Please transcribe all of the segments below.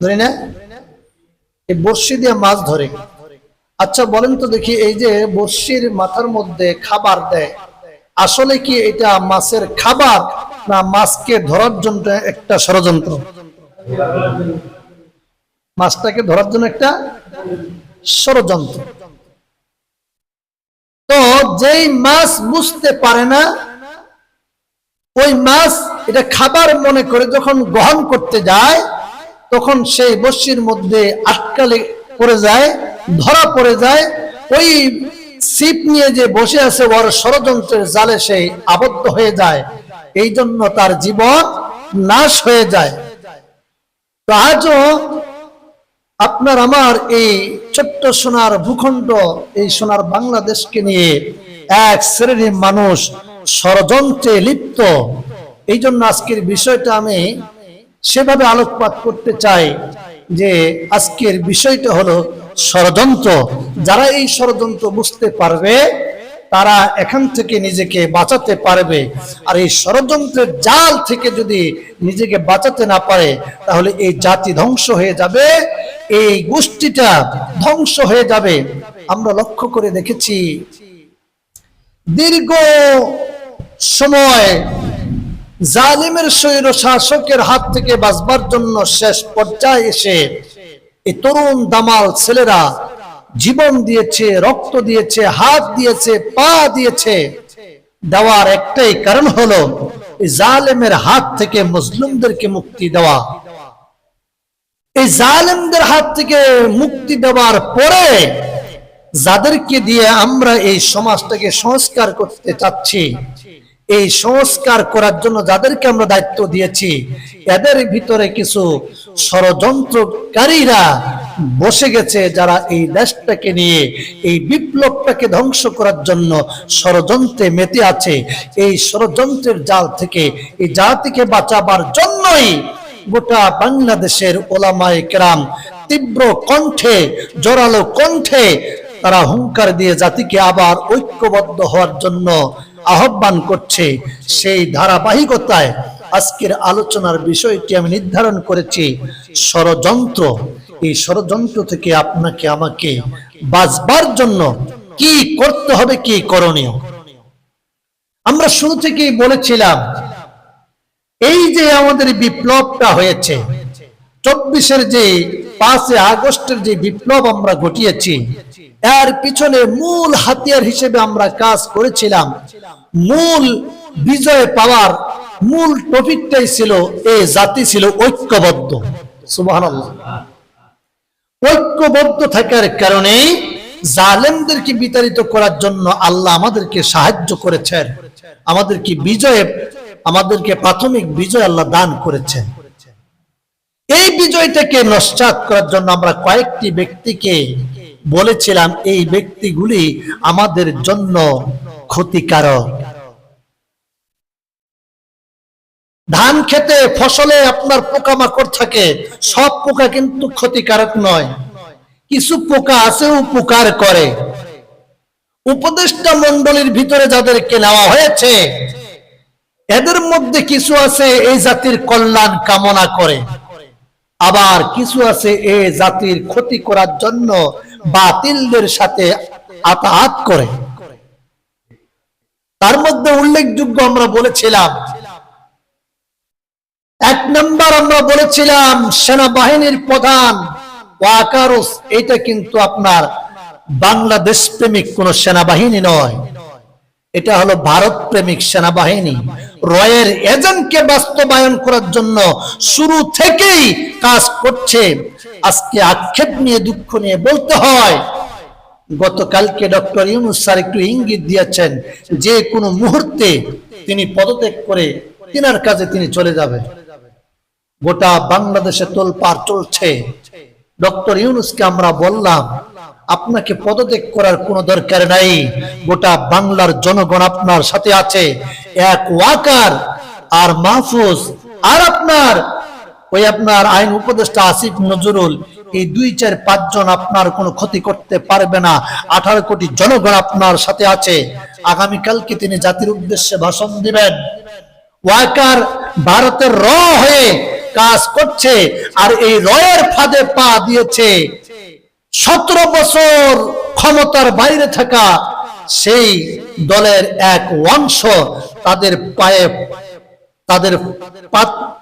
ধরি না। এই বর্ষি দিয়ে মাছ ধরে। আচ্ছা বলেন তো দেখি, এই যে বর্ষির মাথার মধ্যে খাবার দেয়, আসলে কি এটা মাছের খাবার না মাছকে ধরার জন্য একটা ষড়যন্ত্র? মাছটাকে ধরার জন্য একটা ষড়যন্ত্র। তো যেই মাছ বুঝতে পারে না, ওই মাছ এটা খাবার মনে করে যখন গ্রহণ করতে যায় তখন সেই বস্যির মধ্যে আটকালে পড়ে যায়, ধরা পড়ে যায়। ওই ছিপ নিয়ে যে বসে আছে, ওর ষড়যন্ত্রের জালে সেই আবদ্ধ হয়ে যায়। এই জন্য তার জীবন নাশ হয়ে যায়। তো আজও আপনার আমার এই ছোট্ট সোনার ভূখণ্ড, এই সোনার বাংলাদেশকে নিয়ে এক শ্রেণির মানুষ ষড়যন্ত্রে লিপ্ত। এই জন্য আজকের বিষয়টা আমি সেভাবে আলোকপাত করতে চাই যে আজকের বিষয়টা হলো ষড়যন্ত্র। যারা এই ষড়যন্ত্র বুঝতে পারবে, তারা এখান থেকে নিজেকে বাঁচাতে পারবে। আর এই ষড়যন্ত্রের জাল থেকে যদি নিজেকে বাঁচাতে না পারে, তাহলে এই জাতি ধ্বংস হয়ে যাবে, এই গোষ্ঠীটা ধ্বংস হয়ে যাবে। আমরা লক্ষ্য করে দেখেছি, দীর্ঘ সময় জালিমের শৈর শাসকের হাত থেকে বাঁচবার জন্য শেষ পর্যায়ে এসে এই তরুণ দামাল ছেলেরা জীবন দিয়েছে, রক্ত দিয়েছে, হাত দিয়েছে, পা দিয়েছে। দেওয়ার একটাই কারণ হলো এই জালেমের হাত থেকে মুসলিমদেরকে মুক্তি দেওয়া। এই জালেমদের হাত থেকে মুক্তি দেওয়ার পরে যাদেরকে দিয়ে আমরা এই সমাজটাকে সংস্কার করতে চাচ্ছি এই সংস্কার করার জন্য যাদেরকে আমরা দায়িত্ব দিয়েছি, এদের ভিতরে কিছু ষড়যন্ত্রকারীরা বসে গেছে যারা এই দেশটাকে নিয়ে, এই বিপ্লবটাকে ধ্বংস করার জন্য ষড়যন্ত্রে মেতে আছে। এই ষড়যন্ত্রের জাল থেকে এই জাতিকে বাঁচাবার জন্যই গোটা বাংলাদেশের ওলামায়ে কেরাম তীব্র কণ্ঠে, জোরালো কণ্ঠে তারা হুঙ্কার দিয়ে জাতিকে আবার ঐক্যবদ্ধ হওয়ার জন্য আহ্বান করছে সেই ধারাবাহিকতায় আজকের আলোচনার বিষয়টি আমি নির্ধারণ করেছি। ষড়যন্ত্র, এই ষড়যন্ত্র থেকে আপনাকে, আমাকে বাঁচবার জন্য কি করতে হবে, কি করণীয়? আমরা শুরু থেকেই বলেছিলাম, এই যে আমাদের বিপ্লবটা হয়েছে চব্বিশের যে পাঁচে আগস্টের যে বিপ্লব আমরা ঘটিয়েছি, এর পিছনে মূল হাতিয়ার হিসেবে আমরা কাজ করেছিলাম। মূল বিজয় পাওয়ার মূল টপিকটাই ছিল এই জাতি ছিল ঐক্যবদ্ধ। সুবাহ ঐক্যবদ্ধ থাকার কারণেই জালেমদেরকে বিতাড়িত করার জন্য আল্লাহ আমাদেরকে সাহায্য করেছেন। আমাদেরকে বিজয়ে, আমাদেরকে প্রাথমিক বিজয় আল্লাহ দান করেছেন। এই বিজয়টাকে নস্বাত করার জন্য আমরা কয়েকটি ব্যক্তিকে বলেছিলাম, এই ব্যক্তিগুলি আমাদের জন্য ক্ষতিকারক। ধান খেতে, ফসলে আপনার পোকামাকড় থাকে, সব পোকা কিন্তু ক্ষতিকারক নয়। কিছু পোকা আছে উপকার করে। উপদেষ্টা মন্ডলীর ভিতরে যাদেরকে নেওয়া হয়েছে, এদের মধ্যে কিছু আছে, এই জাতির কল্যাণ কামনা করে। আবার কিছু আছে এই জাতির ক্ষতি করার জন্য বাতিলদের সাথে আতাহাত করে। তার মধ্যে উল্লেখযোগ্য আমরা বলেছিলাম, এক নম্বর আমরা বলেছিলাম, সেনাবাহিনীর প্রধান ওয়াকারুস, এটা কিন্তু আপনার বাংলাদেশ প্রেমিক কোন সেনাবাহিনী নয়। এটা হলো ভারত প্রেমিক সেনাবাহিনী। রয়ের এজেন্টকে বাস্তবায়ন করার জন্য শুরু থেকেই কাজ করছে। আজকে আক্ষেপ নিয়ে, দুঃখ নিয়ে বলতে হয়, গতকালকে ডক্টর ইউনুস স্যার একটু ইঙ্গিত দিয়েছেন যে কোনো মুহূর্তে তিনি পদত্যাগ করে তিনার কাজে তিনি চলে যাবেন। গোটা বাংলাদেশে তোলপাড় চলছে। ডক্টর ইউনুসকে আমরা বললাম আপনাকে পদত্যাগ করার কোনো দরকার নাই। গোটা বাংলার জনগণ আপনার সাথে আছে। এক ওয়াকার আর মাহফুজ আর আপনার ওই আপনার আইন উপদেষ্টা আসিফ নজরুল, এই দুই, চার পাঁচজন আপনার কোনো ক্ষতি করতে পারবে না। আঠারো কোটি জনগণ আপনার সাথে আছে। আগামীকালকে তিনি জাতির উদ্দেশ্যে ভাষণ দিবেন। ওয়াকার ভারতের র হয়ে কাজ করছে আর এই রয়ের ফাঁদে পা দিয়েছে। সতেরো বছর ক্ষমতার বাইরে থাকা সেই দলের এক অংশ তাদের পায়ে, তাদের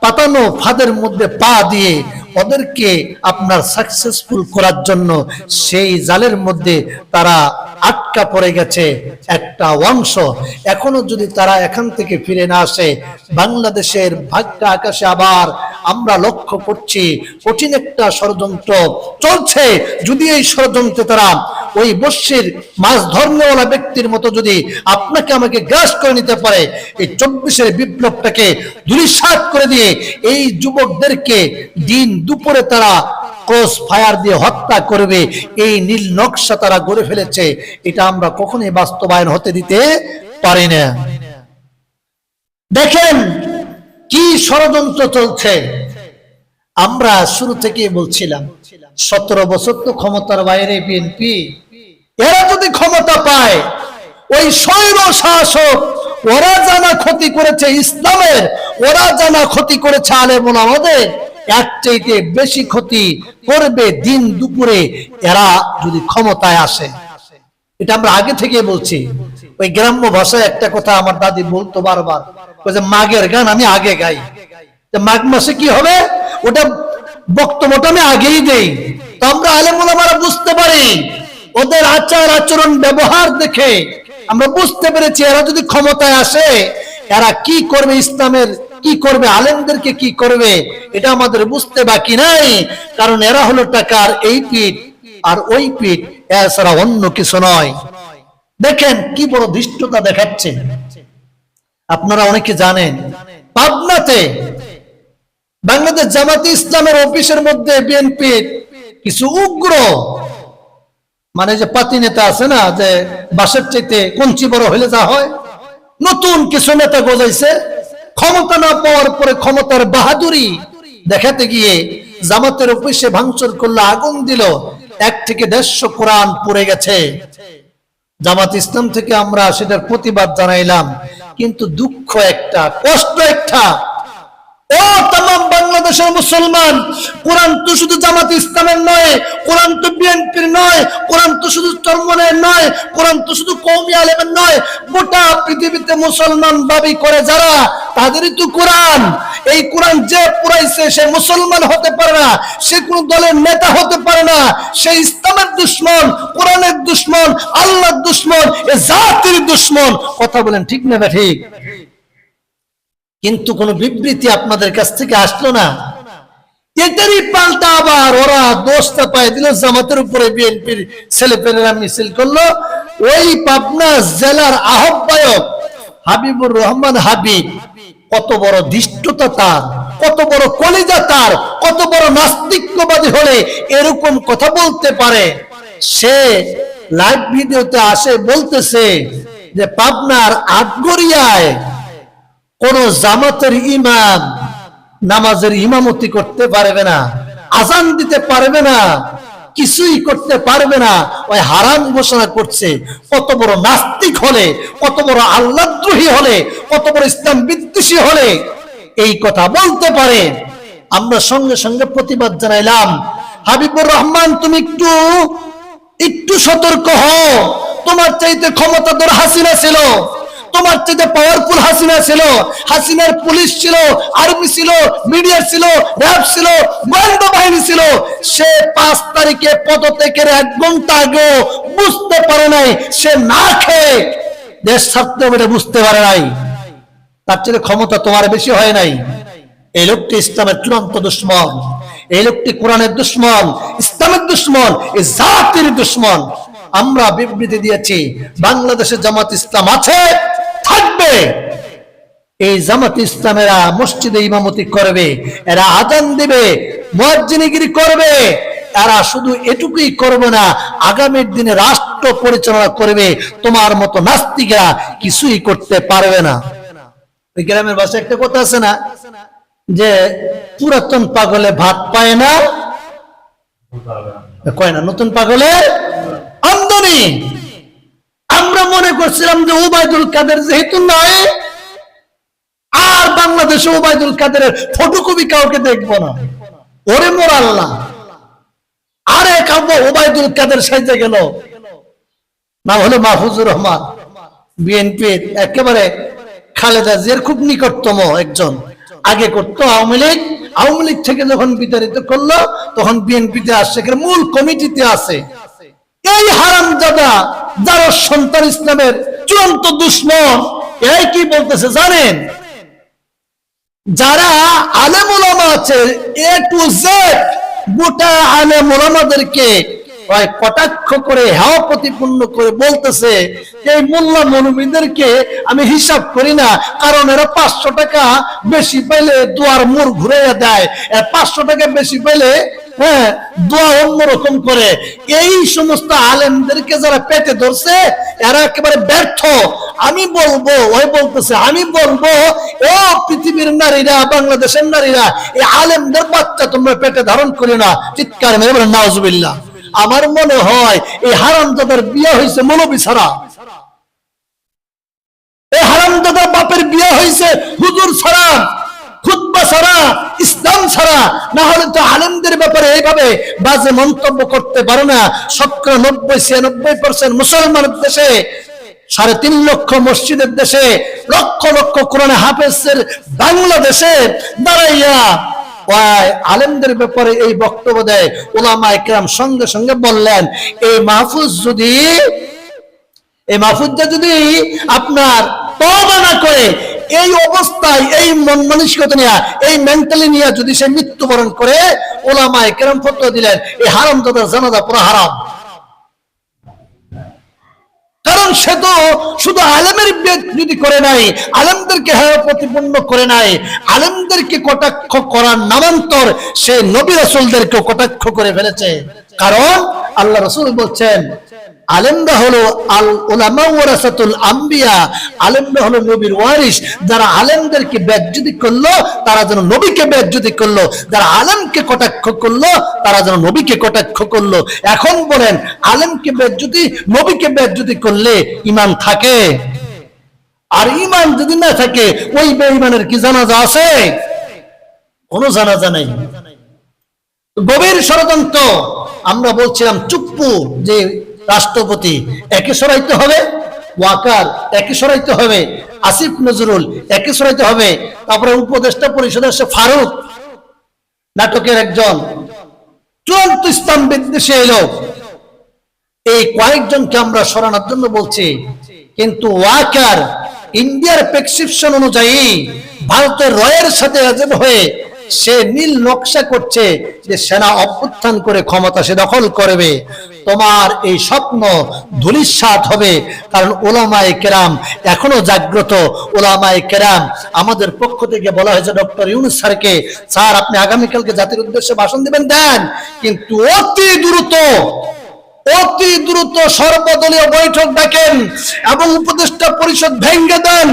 পাতানো ফাঁদের মধ্যে পা দিয়ে ওদেরকে আপনার সাকসেসফুল করার জন্য সেই জালের মধ্যে তারা আটকা পড়ে গেছে একটা অংশ। এখনও যদি তারা এখান থেকে ফিরে না আসে, বাংলাদেশের ভাগটা আকাশে আবার আমরা লক্ষ্য করছি, কঠিন একটা ষড়যন্ত্র চলছে। যদি এই ষড়যন্ত্রে তারা ওই বস্যির মাছ ধর্মওয়ালা ব্যক্তির মতো যদি আপনাকে আমাকে গ্রাস করে নিতে পারে, এই চব্বিশের বিপ্লবটাকে ধুলিসাৎ করে দিয়ে এই যুবকদেরকে দিন দুপুরে তারা ক্রস ফায়ার দিয়ে হত্যা করবে। এই নীল নকশা তারা গড়ে ফেলেছে। এটা আমরা কখনোই বাস্তবায়ন হতে দিতে পারি না। দেখেন কি ষড়যন্ত্র চলছে। আমরা শুরু থেকে বলছিলাম, সতেরো বছর তো ক্ষমতার বাইরে বিএনপি। এরা যদি ক্ষমতা পায়, ওই স্বৈর শাসক, ওরা জানা ক্ষতি করেছে ইসলামের, ওরা জানা ক্ষতি করেছে আলেমন আমাদের। এক চাইতে বেশি ক্ষতি করবে দিন দুপুরে এরা যদি ক্ষমতায় আসে। এটা আমরা আগে থেকে বলছি। ওই গ্রাম্য ভাষায় একটা কথা আমার দাদি বলতো বারবার। মাঘের গান আমি আগে গাই। মাঘ মাসে কি হবে? ওটা বক্তব্যটা আমি আগেই দেই। তো আমরা আলেমুলামারা বুঝতে পারি। ওদের আচার আচরণ, ব্যবহার দেখে আমরা বুঝতে পেরেছি, এরা যদি ক্ষমতায় আসে, এরা কি করবে ইসলামের কি করবে? আলেমদেরকে কি করবে? এটা আমাদের বুঝতে বাকি নাই। কারণ এরা হলো টাকার এই পিঠ আর ওই পিঠ। এছাড়া অন্য কিছু নয়। দেখেন কি বড় ধৃষ্টতা দেখাচ্ছে। আপনারা অনেকে জানেন, পাবনাতে বাংলাদেশ জামাতি ইসলামের অফিসের মধ্যে বিএনপির কিছু উগ্র মানে যে পাতি নেতা আছে না, যে বাসের চাইতে কঞ্চি বড় হলে যা হয়, নতুন কিছু নেতা গজাইছে। ক্ষমতা না পাওয়ার পরে ক্ষমতার বাহাদুরি দেখাতে গিয়ে জামাতের অফিসে ভাঙচুর করলে আগুন দিল। এক থেকে দেড়শো কোরআন পড়ে গেছে। জামাত ইসলাম থেকে আমরা সেটার প্রতিবাদ জানাইলাম। কিন্তু দুঃখ একটা, কষ্ট একটা ও তাম বাংলাদেশের মুসলমান, কোরআন তো শুধু জামাত ইসলামের নয়, কোরআন তো বিএনপির নয়, কোরআন তো শুধু চরমনের নয়, কোরআন তো শুধু কৌমি আলেমের নয়, গোটা পৃথিবীতে মুসলমান দাবি করে যারা, তাদেরই তো কোরআন। এই কোরআন যে পুরাইছে সে মুসলমান হতে পারে না, সে কোন দলের নেতা হতে পারে না, সে ইসলামের দুশ্মন, কোরআনের দুশ্মন, আল্লাহর দুশ্মন, এ জাতির দুশ্মন। কথা বলেন ঠিক না ঠিক কিন্তু কোন বিবৃতি আপনাদের কাছ থেকে আসলো না। এটারই পাল্টা আবার ওরা দোষটা পায় দিল, জামাতের উপরে বিএনপির ছেলে পেলেরা মিছিল করল। ওই পাবনা জেলার আহ্বায়ক হাবিবুর রহমান হাবিব কত বড় দৃষ্টতা তার, কত বড় কলিজা তার, কত বড় নাস্তিক্যবাদী হলে এরকম কথা বলতে পারে। সে লাইভ ভিডিওতে আসে বলতেছে যে পাবনার আটগরিয়ায় কোন জামাতের ইমাম নামাজের ইমামতি করতে পারবে না, আজান দিতে পারবে না, কিছুই করতে পারবে না, ওই হারাম ঘোষণা করছে। কত বড় নাস্তিক হলে, কত বড় আল্লাদ্রোহী হলে, কত বড় ইসলাম বিদ্বেষী হলে এই কথা বলতে পারে। আমরা সঙ্গে সঙ্গে প্রতিবাদ জানাইলাম, হাবিবুর রহমান, তুমি একটু একটু সতর্ক হও। তোমার চাইতে ক্ষমতা ক্ষমতাধর হাসিনা ছিল। তোমার চাইতে পাওয়ারফুল হাসিনা ছিল। হাসিনার পুলিশ ছিল আর্মি ছিল মিডিয়া ছিল র্যাব ছিল গোয়েন্দা বাহিনী ছিল। সে পাঁচ তারিখে পদত্যাগের এক ঘণ্টা আগেও বুঝতে পারে নাই, সে না খেয়ে দেশ ছাড়তে এটা বুঝতে পারে নাই। তার চেয়ে ক্ষমতা তোমার বেশি হয় নাই। এই লোকটি ইসলামের চূড়ান্ত দুশ্মন। এই লোকটি কোরআনের দুশ্মন, ইসলামের দুশ্মন এই জাতির দুশ্মন। আমরা বিবৃতি দিয়েছি বাংলাদেশে জামাত ইসলাম আছে, থাকবে। এই জামাত ইসলামেরা মসজিদে ইমামতি করবে, এরা আজান দিবে, মুয়াজ্জিনিগিরি করবে, এরা শুধু এটুকুই করবে না, আগামীর দিনে রাষ্ট্র পরিচালনা করবে, তোমার মতো নাস্তিকরা কিছুই করতে পারবে না। গ্রামের ভাষায় একটা কথা আছে না, যে পুরাতন পাগলে ভাত পায় না? কয় না, নতুন পাগলে আমদানি আমরা মনে করছিলাম যে উবায়দুল কাদের যেহেতু নয় আর বাংলাদেশে ওবায়দুল কাদেরের ফটোকপি কাউকে দেখব না। ওরে মোর আল্লাহ। আরে কাব্য ওবায়দুল কাদের সাইতে গেল। না হলো মাহফুজুর রহমান, বিএনপির একেবারে খালেদা জিয়ার খুব নিকটতম একজন। আগে করতো আওয়ামী লীগ আওয়ামী লীগ থেকে যখন বিতাড়িত করল, তখন বিএনপিতে আসছে মূল কমিটিতে আছে। এই হারাম দাদা যারা সন্তান ইসলামের চূড়ান্ত দুশ্মন এই কি বলতেছে জানেন? যারা আলেম ওলামা আছে, এ টু জেড গোটা আলেম ওলামাদেরকে কটাক্ষ করে, হেওয়া প্রতিপূর্ণ করে বলতেছে, এই মোল্লা মনুমিনদেরকে আমি হিসাব করি না, কারণ এরা পাঁচশো টাকা বেশি পাইলে দুয়ার মোড় ঘুরে দেয়। পাঁচশো টাকা বেশি পাইলে হ্যাঁ দোয়া অন্যরকম করে। এই সমস্ত আলেমদেরকে যারা পেটে ধরছে, এরা একেবারে ব্যর্থ। আমি বলব, ওই বলতেছে, আমি বলব, ও পৃথিবীর নারীরা, বাংলাদেশের নারীরা, এই আলেমদের বাচ্চা তোমরা পেটে ধারণ করি না। চিৎকার মেরে বলে আমার মনে হয়, এই হারামজাদার বিয়ে হয়েছে মৌলবী ছাড়া। এই হারামজাদার বাপের বিয়ে হয়েছে হুজুর ছাড়া। ছাড়া ইসলাম ছাড়া, না হলে তো আলেমদের ব্যাপারে এইভাবে বাজে মন্তব্য করতে না। শতকরা নব্বই, ছিয়ানব্বই পার্সেন্ট দেশে, সাড়ে তিন লক্ষ মসজিদের দেশে, লক্ষ লক্ষ হাফেজের বাংলাদেশে দাঁড়াইয়া। আলেমদের ব্যাপারে এই বক্তব্য দেয় ওলামা একরাম সঙ্গে সঙ্গে বললেন এই মাহফুজ যদি এই মাহফুজটা যদি আপনার তওবা না করে এই অবস্থায়, এই মন মানসিকতা নিয়ে, এই মেন্টালি নিয়ে যদি সে মৃত্যুবরণ করে, ওলামায় কেরম ফটো দিলেন, এই হারাম দাদা জানাজা পুরো হারাম। কারণ সে তো শুধু আলেমের যদি করে নাই, আলেমদেরকে হ্যাঁ প্রতিপন্ন করে নাই, আলেমদেরকে কটাক্ষ করার নামান্তর সে নবী রসুলদেরকে কটাক্ষ করে ফেলেছে। কারণ আল্লাহ রসুল বলছেন আলেমরা হলো আল ওলামা ওয়ারাসাতুল আম্বিয়া। আলেমরা হলো নবীর ওয়ারিস যারা আলেমদেরকে বেজ্জতি করল, তারা যেন নবীকে বেজ্জতি করল। যারা আলেমকে কটাক্ষ করল, তারা যেন নবীকে কটাক্ষ করল। এখন বলেন, আলেমকে বেজ্জতি নবীকে বেজ্জতি করলে ইমান থাকে? আর ইমান যদি না থাকে, ওই বেঈমানের কি জানাজা আছে? কোনো জানাজা নাই। গভীর ষড়যন্ত্র। আমরা বলছিলাম চুপ্পু, যে রাষ্ট্রপতি, একে সরাইতে হবে, ওয়াকার, একে সরাইতে হবে, আসিফ নজরুল, একে সরাইতে হবে, তারপরে উপদেষ্টা পরিষদের সে ফারুক, নাটকের একজন। চূড়ান্ত ইসলাম বিদ্বেষে এলো। এই কয়েকজনকে আমরা সরানোর জন্য বলছি, কিন্তু ওয়াকার, ইন্ডিয়ার প্রেসক্রিপশন অনুযায়ী ভারতের রয়ের সাথে হয়ে সে নীল নকশা করছে যে সেনা অভ্যুত্থান করে ক্ষমতা সে দখল করবে। তোমার এই স্বপ্ন ধুলিস্বাত হবে, কারণ ওলামায়ে কেরাম এখনও জাগ্রত। ওলামায়ে কেরাম, আমাদের পক্ষ থেকে বলা হয়েছে ডক্টর ইউনুস স্যারকে, স্যার, আপনি আগামীকালকে জাতির উদ্দেশ্যে ভাষণ দিবেন? দেন, কিন্তু অতি দ্রুত অতি দ্রুত সর্বদলীয় বৈঠক ডাকেন এবং উপদেষ্টা পরিষদ ভেঙ্গে দেন।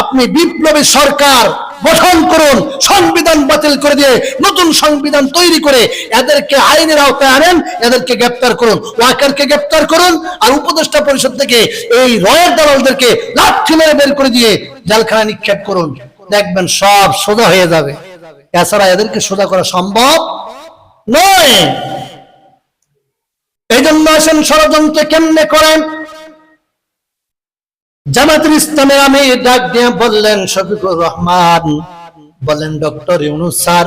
আপনি বিপ্লবী সরকার, গঠন করুন, সংবিধান বাতিল করে দিয়ে নতুন সংবিধান তৈরি করে এদেরকে আইনের আওতায় আনেন, এদেরকে গ্রেপ্তার করুন, ওয়াকারকে গ্রেপ্তার করুন, আর উপদেষ্টা পরিষদ থেকে এই রয়ের দালালদেরকে লাঠি মেরে বের করে দিয়ে জেলখানা নিক্ষেপ করুন। দেখবেন সব সোজা হয়ে যাবে। এছাড়া এদেরকে সোজা করা সম্ভব নয়। এই জন্য আসেন ষড়যন্ত্র কেমনে করেন? জামাতুল ইসলামের আমি ডাক দিয়ে বললেন, শফিকুর রহমান। বলেন ডক্টর ইউনুস স্যার,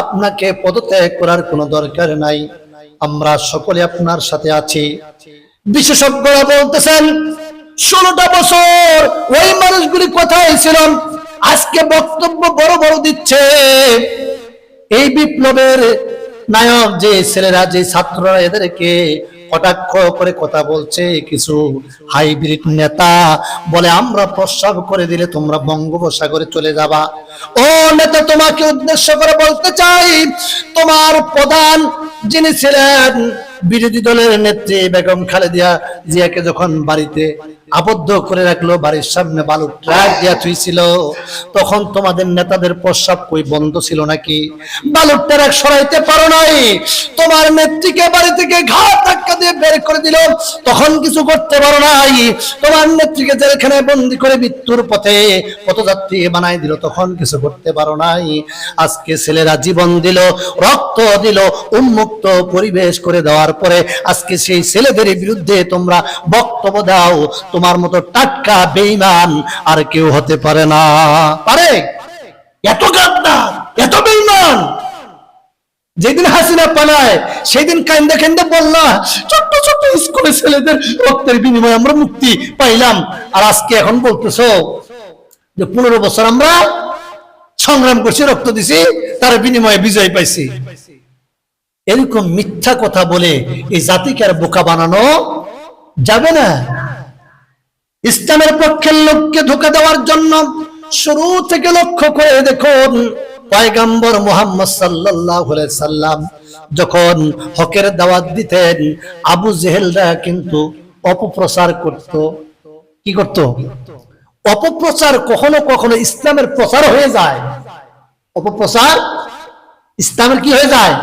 আপনাকে পদত্যাগ করার কোনো দরকার নাই। আমরা সকলে আপনার সাথে আছি। বিশেষজ্ঞরা বলতেছেন, ষোলোটা বছর ওই মানুষগুলি কোথায় ছিলাম আজকে বক্তব্য বড় বড় দিচ্ছে। এই বিপ্লবের নায়ক যে ছেলেরা, যে ছাত্ররা, এদেরকে কটাক্ষ করে কথা বলছে কিছু হাইব্রিড নেতা বলে, আমরা প্রস্রাব করে দিলে তোমরা বঙ্গোপসাগরে চলে যাবা। ও নেতা, তোমাকে উদ্দেশ্য করে বলতে চাই, তোমার প্রধান যিনি ছিলেন বিরোধী দলের নেত্রী বেগম খালেদিয়া জিয়াকে যখন বাড়িতে আবদ্ধ করে রাখল, বাড়ির সামনে বালুর ট্রাক দিয়া থুইছিল। তখন তোমাদের নেতাদের প্রস্রাব কই বন্ধ ছিল নাকি? বালুর ট্রাক সরাইতে পারো নাই। তোমার নেত্রীকে বাড়ি থেকে ঘাট ধাক্কা দিয়ে বের করে দিল। তখন কিছু করতে পারো নাই। তোমার নেত্রীকে জেলখানে বন্দি করে মৃত্যুর পথে পথযাত্রী বানাই দিল। তখন কিছু করতে পারো নাই। আজকে ছেলেরা জীবন দিল, রক্ত দিল, উন্মুক্ত পরিবেশ করে দেওয়ার পরে আজকে সেই ছেলেদের বিরুদ্ধে তোমরা বক্তব্য দাও। তোমার মতো টাটকা বেইমান আর কেউ হতে পারে না। পারে? এত গাদ্দার, এত বেইমান যেদিন হাসিনা পালায়, সেদিন কান্দে কান্দে বললা, ছোট্ট ছোট্ট স্কুলের ছেলেদের রক্তের বিনিময়ে আমরা মুক্তি পাইলাম। আর আজকে এখন বলতেছো যে পনেরো বছর আমরা সংগ্রাম করছি, রক্ত দিছি, তার বিনিময়ে বিজয় পাইছি। এরকম মিথ্যা কথা বলে এই জাতিকে আর বোকা বানানো যাবে না। ইসলামের পক্ষের লোককে ধোকা দেওয়ার জন্য শুরু থেকে লক্ষ্য করে দেখুন, পয়গাম্বর মোহাম্মদ আলাইহি সাল্লাম যখন হকের দাওয়াত দিতেন, আবু জেহেলরা কিন্তু অপপ্রচার করত। কি করত? অপপ্রচার কখনো কখনো ইসলামের প্রচার হয়ে যায়। অপপ্রচার ইসলামের কি হয়ে যায়?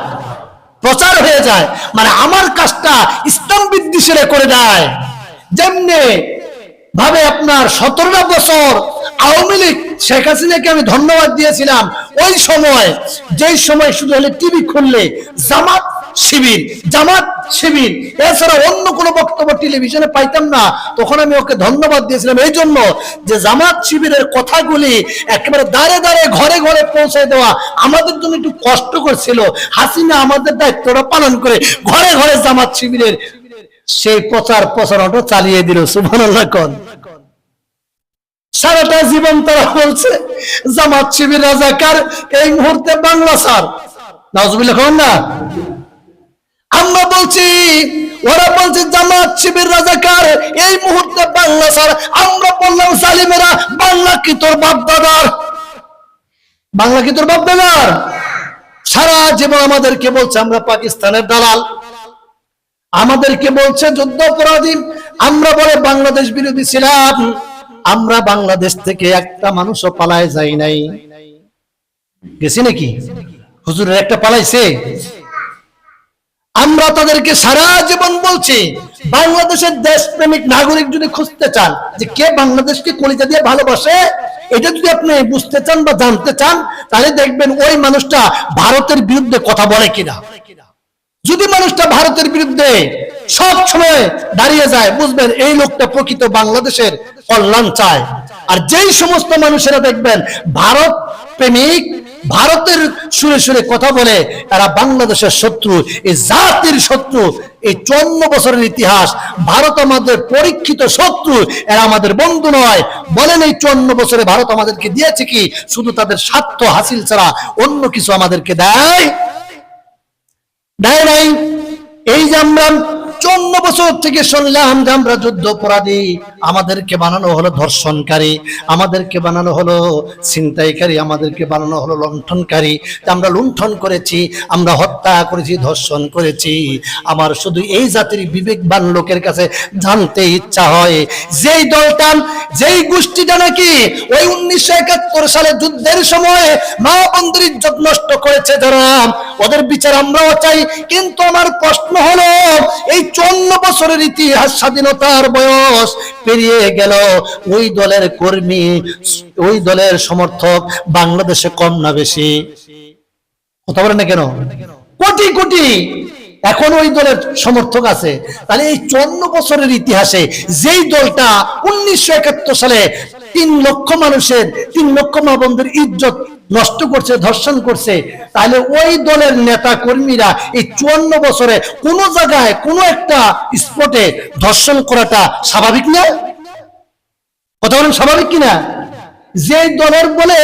প্রচার হয়ে যায়। মানে আমার কাজটা ইসলাম বিদ্বেষীরা করে দেয়। যেমনি ভাবে আপনার সতেরোটা বছর আওয়ামী লীগ, শেখ হাসিনাকে আমি ধন্যবাদ দিয়েছিলাম। ওই সময়, যেই সময় শুধু হলে টিভি খুললে, জামাত শিবির জামাত শিবির। এছাড়া অন্য কোনো বক্তব্য টেলিভিশনে পাইতাম না। তখন আমি ওকে ধন্যবাদ দিয়েছিলাম। এই জন্য যে জামাত শিবিরের কথাগুলি একেবারে দাঁড়ে দাঁড়ে, ঘরে ঘরে পৌঁছে দেওয়া আমাদের জন্য একটু কষ্ট করছিল হাসিনা আমাদের দায়িত্বটা পালন করে ঘরে ঘরে জামাত শিবিরের সেই প্রচার প্রচারণা চালিয়ে দিল, সুবহানাল্লাহ কোন। সারাটা জীবন তারা বলছে, জামাত শিবির রাজাকার, এই মুহূর্তে বাংলা স্যার। নাজবিল এখন না? আমরা বলছি, ওরা বলছে জামাত শিবির রাজাকার, এই মুহূর্তে বাংলা স্যার, আমরা বললাম সালিমেরা বাংলা কি তোর বাপ দাদার বাংলা কি তোর বাপ দাদার সারা জীবন আমাদেরকে বলছে, আমরা পাকিস্তানের দালাল। আমাদেরকে বলছে যুদ্ধ অপরাধী, আমরা বলে বাংলাদেশ বিরোধী ছিলাম। আমরা বাংলাদেশ থেকে একটা মানুষও পালায় যাই নাই। গেছি নাকি? হুজুরের একটা পালাইছে। আমরা তাদেরকে সারা জীবন বলছি, বাংলাদেশের দেশপ্রেমিক নাগরিক যদি খুঁজতে চান যে কে বাংলাদেশকে কলিজা দিয়ে ভালোবাসে, এটা যদি আপনি বুঝতে চান বা জানতে চান, তাহলে দেখবেন ওই মানুষটা ভারতের বিরুদ্ধে কথা বলে কিনা। যদি মানুষটা ভারতের বিরুদ্ধে সব সময় দাঁড়িয়ে যায়, বুঝবেন এই লোকটা প্রকৃত বাংলাদেশের কল্যাণ চায়। আর যেই সমস্ত মানুষেরা দেখবেন ভারত প্রেমিক, ভারতের সুরে সুরে কথা বলে এরা বাংলাদেশের শত্রু, এই জাতির শত্রু, এই চুয়ান্ন বছরের ইতিহাস, ভারত আমাদের পরীক্ষিত শত্রু, এরা আমাদের বন্ধু নয়। বলেন এই চুয়ান্ন বছরে ভারত আমাদেরকে দিয়েছে কি? শুধু তাদের স্বার্থ হাসিল ছাড়া অন্য কিছু আমাদেরকে দেয়? দেয় নাই। এই যে আমরা চন্ন বছর থেকে শুনলাম যে আমরা যুদ্ধ অপরাধী। আমাদেরকে বানানো হলো ধর্ষণকারী, আমাদেরকে বানানো হলো ছিনতাইকারী, আমাদেরকে বানানো হলো লুণ্ঠনকারী। আমরা লুণ্ঠন করেছি, আমরা হত্যা করেছি, ধর্ষণ করেছি। আমার শুধু এই জাতির বিবেকবান লোকের কাছে জানতে ইচ্ছা হয়, যেই দলটা, যেই গোষ্ঠীটা নাকি ওই উনিশশো একাত্তর সালে যুদ্ধের সময় মা বন্ধুর ইজ্জত নষ্ট করেছে যারা, ওদের বিচার আমরাও চাই। কিন্তু আমার প্রশ্ন হলো, এই চন্ন বছরের ইতিহাস, স্বাধীনতার বয়স পেরিয়ে গেল। ওই দলের কর্মী, ওই দলের সমর্থক বাংলাদেশে কম না বেশি? কথা বলেন না কেন? কোটি কোটি। এখন ওই দলের সমর্থক আছে। তাহলে এই চন্ন বছরের ইতিহাসে যেই দলটা উনিশশো একাত্তর সালে তিন লক্ষ মানুষের, তিন লক্ষ মা বন্ধুর ইজ্জত নষ্ট করছে, ধর্ষণ করছে, তাহলে ওই দলের নেতা কর্মীরা এই চুয়ান্ন বছরে কোন জায়গায়, কোনো একটা স্পটে ধর্ষণ করাটা স্বাভাবিক না? কথা বলেন স্বাভাবিক কিনা? যে দলের বলে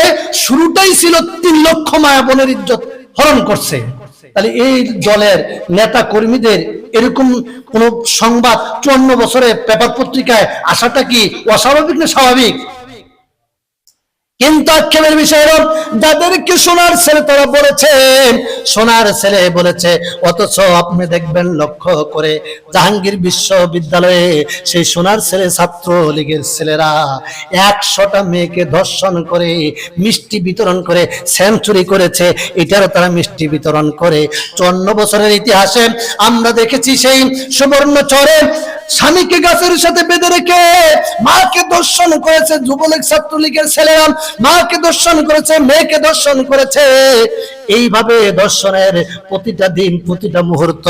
শুরুটাই ছিল তিন লক্ষ মায়া বোনের ইজ্জত হরণ করছে, তাহলে এই দলের নেতা কর্মীদের এরকম কোন সংবাদ চুয়ান্ন বছরে পেপার পত্রিকায় আসাটা কি অস্বাভাবিক না স্বাভাবিক? কিন্তু আক্ষেপের বিষয় হলো, যাদেরকে সোনার ছেলে তারা বলেছে, সোনার ছেলে বলেছে, অথচ আপনি দেখবেন লক্ষ্য করে জাহাঙ্গীর বিশ্ববিদ্যালয়ে সেই সোনার ছেলে ছাত্র লীগের ছেলেরা একশোটা মেয়েকে ধর্ষণ করে, মিষ্টি বিতরণ করে, সেঞ্চুরি করেছে, এটারও তারা মিষ্টি বিতরণ করে। চন্ন বছরের ইতিহাসে আমরা দেখেছি সেই সুবর্ণ চরে স্বামীকে গাছের সাথে বেঁধে রেখে মাকে দর্শন করেছে যুবলীগ, ছাত্রলীগের ছেলেরা মাকে দর্শন করেছে, মেয়েকে দর্শন করেছে। এইভাবে দর্শনের প্রতিটা দিন, প্রতিটা মুহূর্ত,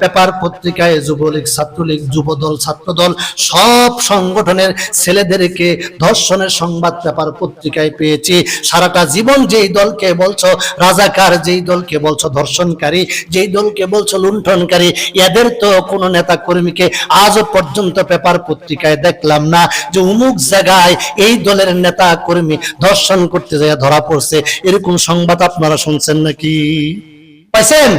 পেপার পত্রিকায় যুবলীগ, ছাত্রলীগ, যুবদল, ছাত্রদল, সব সংগঠনের ছেলেদেরকে ধর্ষণের সংবাদ পেপার পত্রিকায় পেয়েছি। সারাটা জীবন যেই দলকে বলছো, রাজাকার যেই দলকে বলছো, ধর্ষণকারী যেই দলকে বলছো, লুণ্ঠনকারী, এদের তো কোনো নেতা কর্মীকে আজও পর্যন্ত পেপার পত্রিকায় দেখলাম না যে অমুক জায়গায় এই দলের নেতা কর্মী ধর্ষণ করতে যায় ধরা পড়ছে। এরকম সংবাদ আপনারা শুনছেন। নাকি পাইছেন